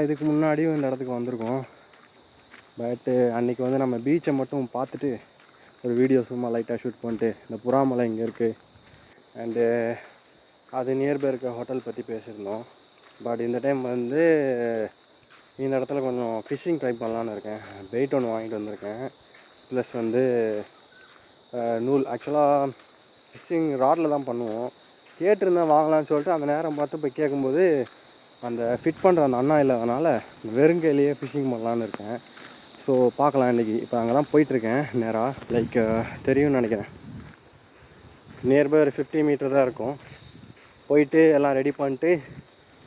இதுக்கு முன்னாடியும் இந்த இடத்துக்கு வந்திருக்கோம். பட்டு அன்றைக்கி வந்து நம்ம பீச்சை மட்டும் பார்த்துட்டு ஒரு வீடியோ சும்மா லைட்டாக ஷூட் பண்ணிட்டு இந்த புறாமலை இங்கே இருக்குது அண்டு அது நியர்பை இருக்க ஹோட்டல் பற்றி பேசியிருந்தோம். பட் இந்த டைம் வந்து இந்த இடத்துல கொஞ்சம் ஃபிஷ்ஷிங் ட்ரை பண்ணலான்னு இருக்கேன். பெயிட் ஒன்று வாங்கிட்டு வந்திருக்கேன். ப்ளஸ் வந்து நூல் ஆக்சுவலாக ஃபிஷ்ஷிங் ராடில் தான் பண்ணுவோம். கேட்டிருந்தேன் வாங்கலாம்னு சொல்லிட்டு அந்த நேரம் பார்த்து போய் கேட்கும்போது அந்த ஃபிட் பண்ணுற அந்த அண்ணா இல்லாதனால வெறுங்கையிலேயே ஃபிஷிங் பண்ணலான்னு இருக்கேன். ஸோ பார்க்கலாம் இன்றைக்கி இப்போ அங்கே தான் போயிட்டுருக்கேன் நேராக லைக் தெரியும்னு நினைக்கிறேன். நியர்பை ஒரு ஃபிஃப்டி மீட்டர் தான் இருக்கும். போயிட்டு எல்லாம் ரெடி பண்ணிட்டு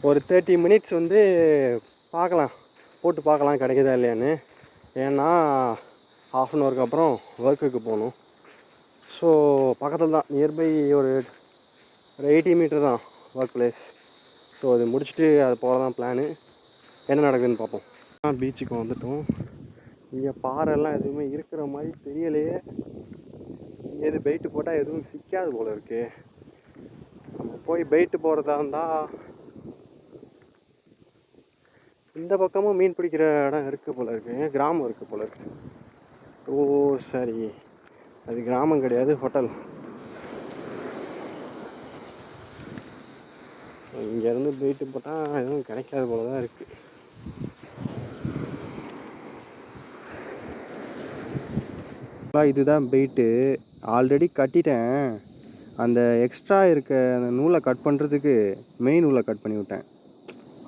ஒரு தேர்ட்டி மினிட்ஸ் வந்து பார்க்கலாம். போட்டு பார்க்கலாம் கிடைக்குதா இல்லையான்னு. ஏன்னா ஆஃப் அன் ஹவருக்கு அப்புறம் ஒர்க்குக்கு போகணும். ஸோ பக்கத்தில் தான். நியர்பை ஒரு ஒரு எயிட்டி மீட்டர் தான் ஒர்க் பிளேஸ் ஸோ அது முடிச்சுட்டு அது போக தான் பிளானு என்ன நடக்குதுன்னு பார்ப்போம். பீச்சுக்கு வந்துட்டோம். இங்கே பாறைலாம் எதுவுமே இருக்கிற மாதிரி தெரியலையே. இங்கே எது பெயிட்டு போட்டால் எதுவும் சிக்காது போல் இருக்கு. நம்ம போய் பெயிட்டு போகிறதா இருந்தால் இந்த பக்கமும் மீன் பிடிக்கிற இடம் இருக்குது போல் இருக்கு. கிராமம் இருக்குது போல் இருக்கு. ஓ சரி. அது கிராமம் கிடையாது ஹோட்டல் இங்கேருந்து போயிட்டு போட்டால் எதுவும் கிடைக்காது போல தான் இருக்குது இதுதான் பெயிட்டு ஆல்ரெடி கட்டிட்டேன். அந்த எக்ஸ்ட்ரா இருக்க அந்த நூலை கட் பண்ணுறதுக்கு மெயின் நூலை கட் பண்ணி விட்டேன்.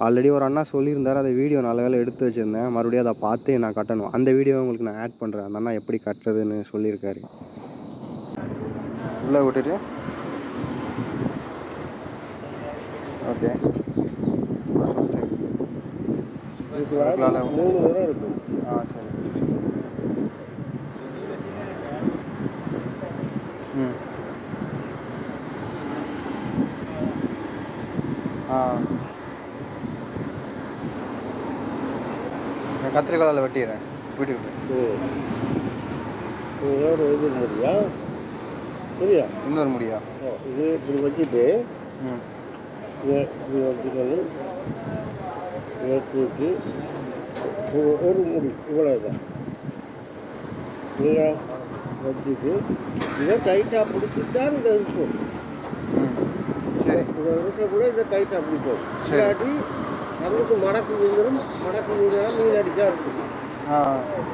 ஆல்ரெடி ஒரு அண்ணா சொல்லியிருந்தார் அதை வீடியோ நல்ல வேலை எடுத்து வச்சுருந்தேன். மறுபடியும் அதை பார்த்து நான் கட்டணும். அந்த வீடியோ உங்களுக்கு நான் ஆட் பண்ணுறேன் அந்த அண்ணா எப்படி கட்டுறதுன்னு சொல்லியிருக்காரு. உள்ளே விட்டுட்டு ஓகே மூணு தடவை இருக்கும் ஆ சரி. ம். ஆ. நான் வெட்டிடுறேன். வீட்டுக்கு இது முடியா சரியா? இன்னொரு முடியா? இது இப்படி வச்சுட்டு ம். இதை வச்சுக்கணும் தூக்கி ஒரு- முடி இவ்வளோதான் நீங்கள் வச்சுட்டு இதை டைட்டாக பிடிச்சிட்டு தான் இந்த இருக்கும். இதை இருக்கக்கூட இதை டைட்டாக பிடிக்கும் சரி. இல்லாட்டி நம்மளுக்கு மடக்கு விழுந்துடும் மடக்கு விழுந்தா மீன் அடிச்சா இருக்கும்.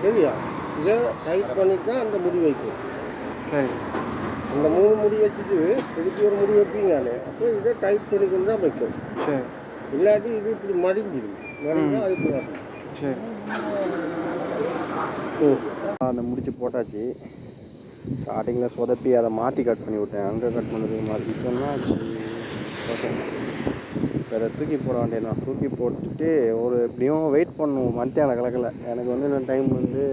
சரியா? இதை டைட் பண்ணிட்டு தான் அந்த முடி வைக்கும். சரி. அந்த மூணு முடி வச்சுட்டு திருப்பி ஒரு முடி வைப்பீங்களே அப்போ இதை டைட் பண்ணிக்கொண்டு தான் வைக்கும் சரி. இல்லாட்டி இது இப்படி மடிஞ்சிடும் மடிஞ்சா அது இப்படி வரும் சரி. அந்த முடிச்சு போட்டாச்சு. ஸ்டார்டிங்கில் சொதப்பி அதை மாற்றி கட் பண்ணி விட்டேன். அங்கே கட் பண்ணதுக்கு மாற்றி சொன்னால் ஓகே. அதை தூக்கி போட வேண்டியதான் தூக்கி போட்டுட்டு ஒரு எப்படியும் வெயிட் பண்ணும் மத்தியான கலக்கில். எனக்கு வந்து இன்னும் டைம் வந்து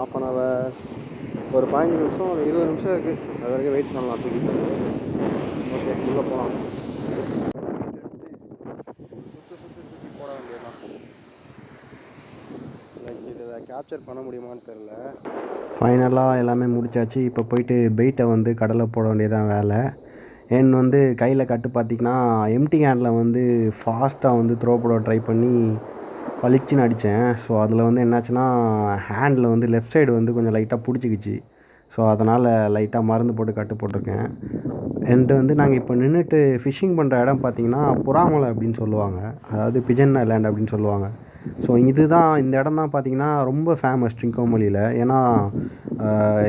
ஆஃப் அன் ஹவர் ஒரு பதினஞ்சு நிமிஷம் ஒரு இருபது நிமிஷம் இருக்குது அது வரைக்கும் வெயிட் பண்ணலாம் தூக்கி ஓகே உள்ளே போகலாம் சுற்றி சுற்றி போட லைக் இதை கேப்சர் பண்ண முடியுமான்னு தெரில ஃபைனலாக எல்லாமே முடிச்சாச்சு. இப்போ போயிட்டு பெயிட்டை வந்து கடலை போட வேண்டியதான் வேலை. என் வந்து கையில் கட்டு பார்த்திங்கன்னா எம்டி ஹேண்டில் வந்து ஃபாஸ்ட்டாக வந்து த்ரோ போட ட்ரை பண்ணி பளிச்சுன்னு அடித்தேன். ஸோ அதில் வந்து என்னாச்சுன்னா ஹேண்டில் வந்து லெஃப்ட் சைடு வந்து கொஞ்சம் லைட்டாக பிடிச்சிக்கிச்சு. ஸோ அதனால் லைட்டாக மருந்து போட்டு கட்டு போட்டிருக்கேன். என்கிட்ட வந்து நாங்கள் இப்போ நின்றுட்டு ஃபிஷ்ஷிங் பண்ணுற இடம் பார்த்தீங்கன்னா புறாமலை அப்படின்னு சொல்லுவாங்க. அதாவது பிஜன் லேண்ட் அப்படின்னு சொல்லுவாங்க. ஸோ இதுதான் இந்த இடம் தான் பார்த்தீங்கன்னா ரொம்ப ஃபேமஸ் ட்ரிங்கோமலியில். ஏன்னா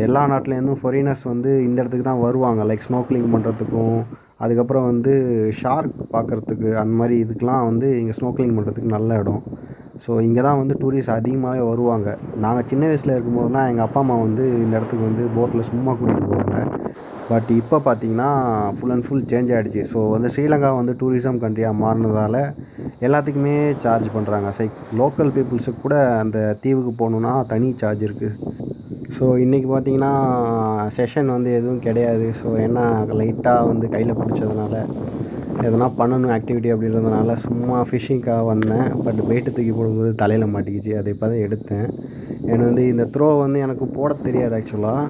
எல்லா நாட்டிலேருந்தும் ஃபாரினர்ஸ் வந்து இந்த இடத்துக்கு தான் வருவாங்க. லைக் ஸ்னோக்லிங் பண்ணுறதுக்கும் அதுக்கப்புறம் வந்து ஷார்க் பார்க்குறதுக்கு அந்த மாதிரி இதுக்கெலாம் வந்து இங்கே ஸ்னோக்லிங் பண்ணுறதுக்கு நல்ல இடம். ஸோ இங்கே தான் வந்து டூரிஸ்ட் அதிகமாகவே வருவாங்க. நாங்கள் சின்ன வயசில் இருக்கும்போதுலாம் எங்கள் அப்பா அம்மா வந்து இந்த இடத்துக்கு வந்து போட்டில் சும்மா கூட்டிகிட்டு போவாங்க. பட் இப்போ பார்த்தீங்கன்னா ஃபுல் அண்ட் ஃபுல் சேஞ்ச் ஆகிடுச்சு ஸோ வந்து ஸ்ரீலங்கா வந்து டூரிசம் கண்ட்ரியாக மாறினதால் எல்லாத்துக்குமே சார்ஜ் பண்ணுறாங்க சை லோக்கல் பீப்புள்ஸுக்கு கூட அந்த தீவுக்கு போகணுன்னா தனி சார்ஜ் இருக்குது ஸோ இன்றைக்கி பார்த்தீங்கன்னா செஷன் வந்து எதுவும் கிடையாது. ஸோ என்ன லைட்டாக வந்து கையில் பிடிச்சதுனால எதனா பண்ணணும் ஆக்டிவிட்டி அப்படின்றதுனால சும்மா ஃபிஷ்ஷிங்காக வந்தேன். பட் வெயிட்டு தூக்கி போடும்போது தலையில் மாட்டிக்கிச்சு. அதை இப்போ தான் எடுத்தேன். எனக்கு வந்து இந்த த்ரோ வந்து எனக்கு போட தெரியாது ஆக்சுவலாக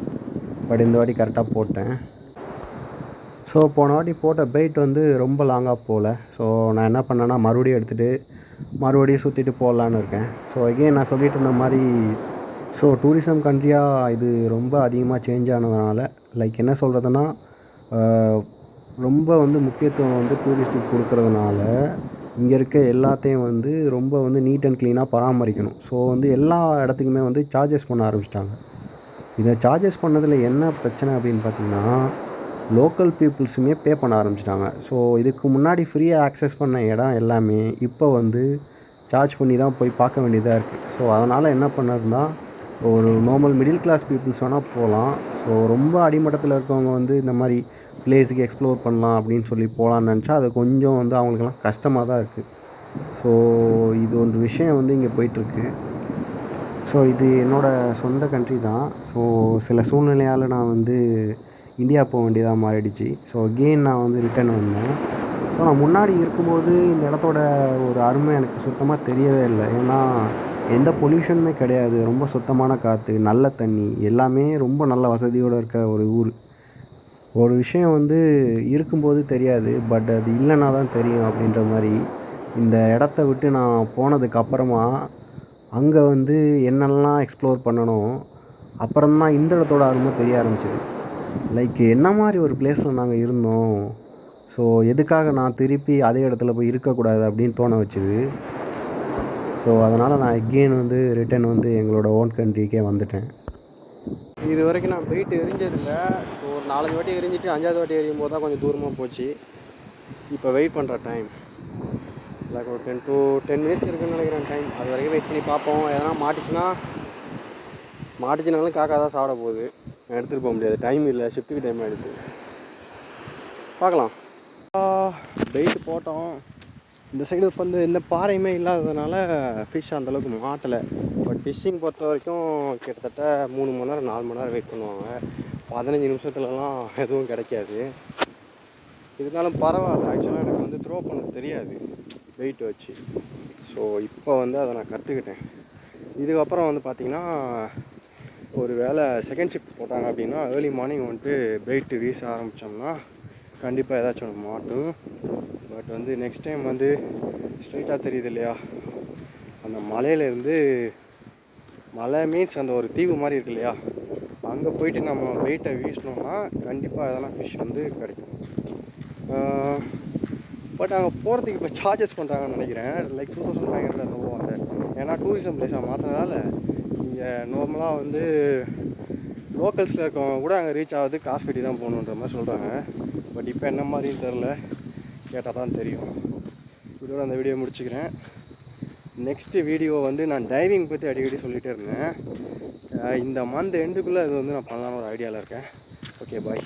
பட் இந்த வாட்டி கரெக்டாக போட்டேன். ஸோ போன வாட்டி போட்ட பெயிட் வந்து ரொம்ப லாங்காக போகல ஸோ நான் என்ன பண்ணேன்னா மறுபடியும் எடுத்துகிட்டு மறுபடியும் சுற்றிட்டு போடலான்னு இருக்கேன். ஸோ எகெயின் நான் சொல்லிட்டு இருந்த மாதிரி ஸோ டூரிசம் கண்ட்ரியாக இது ரொம்ப அதிகமாக சேஞ்ச் ஆனதுனால லைக் என்ன சொல்கிறதுன்னா ரொம்ப வந்து முக்கியத்துவம் வந்து டூரிஸ்ட்டுக்கு கொடுக்கறதுனால இங்கே இருக்க எல்லாத்தையும் வந்து ரொம்ப வந்து நீட் அண்ட் க்ளீனாக பராமரிக்கணும். ஸோ வந்து எல்லா இடத்துக்குமே வந்து சார்ஜஸ் பண்ண ஆரம்பிச்சிட்டாங்க. இதை சார்ஜஸ் பண்ணதில் என்ன பிரச்சனை அப்படின்னு பார்த்தீங்கன்னா லோக்கல் பீப்புள்ஸுமே பே பண்ண ஆரம்பிச்சிட்டாங்க. ஸோ இதுக்கு முன்னாடி ஃப்ரீயாக ஆக்சஸ் பண்ண இடம் எல்லாமே இப்போ வந்து சார்ஜ் பண்ணி தான் போய் பார்க்க வேண்டியதாக இருக்குது ஸோ அதனால் என்ன பண்ணதுன்னா ஒரு நார்மல் மிடில் கிளாஸ் பீப்புள்ஸ் வேணால் போகலாம். ஸோ ரொம்ப அடிமட்டத்தில் இருக்கவங்க வந்து இந்த மாதிரி பிளேஸுக்கு எக்ஸ்ப்ளோர் பண்ணலாம் அப்படின்னு சொல்லி போகலான்னு நினச்சா அது கொஞ்சம் வந்து அவங்களுக்கெல்லாம் கஷ்டமாக தான் இருக்குது ஸோ இது ஒரு விஷயம் வந்து இங்கே போயிட்டுருக்கு. ஸோ இது என்னோடய சொந்த கண்ட்ரி தான். ஸோ சில சூழ்நிலையால் நான் வந்து இந்தியா போக வேண்டியதாக மாறிடுச்சு. ஸோ அகெயின் நான் வந்து ரிட்டர்ன் வந்தேன். ஸோ நான் முன்னாடி இருக்கும்போது இந்த இடத்தோட ஒரு அருமை எனக்கு சுத்தமாக தெரியவே இல்லை. ஏன்னா எந்த பொல்யூஷனுமே கிடையாது. ரொம்ப சுத்தமான காற்று நல்ல தண்ணி எல்லாமே ரொம்ப நல்ல வசதியோடு இருக்க ஒரு ஊர். ஒரு விஷயம் வந்து இருக்கும்போது தெரியாது. பட் அது இல்லைன்னா தான் தெரியும் அப்படின்ற மாதிரி இந்த இடத்த விட்டு நான் போனதுக்கு அப்புறமா அங்கே வந்து என்னெல்லாம் எக்ஸ்ப்ளோர் பண்ணணும் அப்புறம்தான் இந்த இடத்தோட அருமை தெரிய ஆரம்பிச்சது. லைக் என்ன மாதிரி ஒரு பிளேஸில் நாங்கள் இருந்தோம். ஸோ எதுக்காக நான் திருப்பி அதே இடத்துல போய் இருக்கக்கூடாது அப்படின்னு தோண வச்சுது. ஸோ அதனால் நான் எகெயின் வந்து ரிட்டர்ன் வந்து எங்களோட ஓன் கண்ட்ரிக்கே வந்துட்டேன். இது வரைக்கும் நான் போயிட்டு எரிஞ்சதில்லை. ஸோ ஒரு நாலஞ்சு வாட்டி எரிஞ்சிட்டு அஞ்சாவது வாட்டி எரியும் போது தான் கொஞ்சம் தூரமாக போச்சு. இப்போ வெயிட் பண்ணுற டைம் லைக் ஒரு டென் டு டென் மினிட்ஸ் இருக்குன்னு நினைக்கிறேன் டைம் அது வரைக்கும் வெயிட் பண்ணி பார்ப்போம். எதனா மாட்டுச்சுன்னா மாட்டுச்சுனாலும் காக்கா தான் சாப்பிட போகுது. நான் எடுத்துகிட்டு போக முடியாது. டைம் இல்லை. ஷிஃப்ட்டுக்கு டைம் ஆகிடுச்சு பார்க்கலாம். வெயிட் போட்டோம். இந்த சைடு வந்து எந்த பாறையுமே இல்லாததுனால ஃபிஷ் அந்தளவுக்கு மாட்டலை. பட் ஃபிஷ்ஷிங் பொறுத்த வரைக்கும் கிட்டத்தட்ட மூணு மணி நேரம் நாலு மணி நேரம் வெயிட் பண்ணுவாங்க. பதினஞ்சு நிமிஷத்துலலாம் எதுவும் கிடைக்காது. இருந்தாலும் பரவாயில்ல. ஆக்சுவலாக எனக்கு வந்து த்ரோ பண்ண தெரியாது. வெயிட் வச்சு. ஸோ இப்போ வந்து அதை நான் கற்றுக்கிட்டேன் இதுக்கப்புறம் வந்து பார்த்திங்கன்னா ஒரு வேளை செகண்ட் ஷிஃப்ட் போட்டாங்க அப்படின்னா ஏர்லி மார்னிங் வந்துட்டு வெயிட்டு வீச ஆரம்பித்தோம்னா கண்டிப்பாக ஏதாச்சும் ஒன்று மாட்டும் பட் வந்து நெக்ஸ்ட் டைம் வந்து ஸ்ட்ரைட்டாக தெரியுது இல்லையா? அந்த மலையிலேருந்து மலை மீன்ஸ் அந்த ஒரு தீவு மாதிரி இருக்கு இல்லையா? அங்கே போயிட்டு நம்ம வெயிட்டை வீசினோம்னா கண்டிப்பாக அதெல்லாம் ஃபிஷ் வந்து கிடைக்கும். பட் அங்கே போகிறதுக்கு இப்போ சார்ஜஸ் பண்ணுறாங்கன்னு நினைக்கிறேன். Like two thousand five hundred அந்த அந்த. ஏன்னா டூரிசம் பிளேஸாக மாற்றினதால இங்கே நார்மலாக வந்து லோக்கல்ஸில் இருக்கவங்க கூட அங்கே ரீச் ஆகுது காசு கட்டி தான் போகணுன்ற மாதிரி சொல்கிறாங்க பட் இப்போ என்ன மாதிரின்னு தெரில கேட்டால் தான் தெரியும். இதோட அந்த வீடியோ முடிச்சுக்கிறேன். நெக்ஸ்ட்டு வீடியோ வந்து நான் டைவிங் பற்றி அடிக்கடி சொல்லிகிட்டே இருந்தேன். இந்த மந்த் எண்டுக்குள்ளே இது வந்து நான் பண்ணலான்னு ஒரு ஐடியாவில் இருக்கேன். Okay bye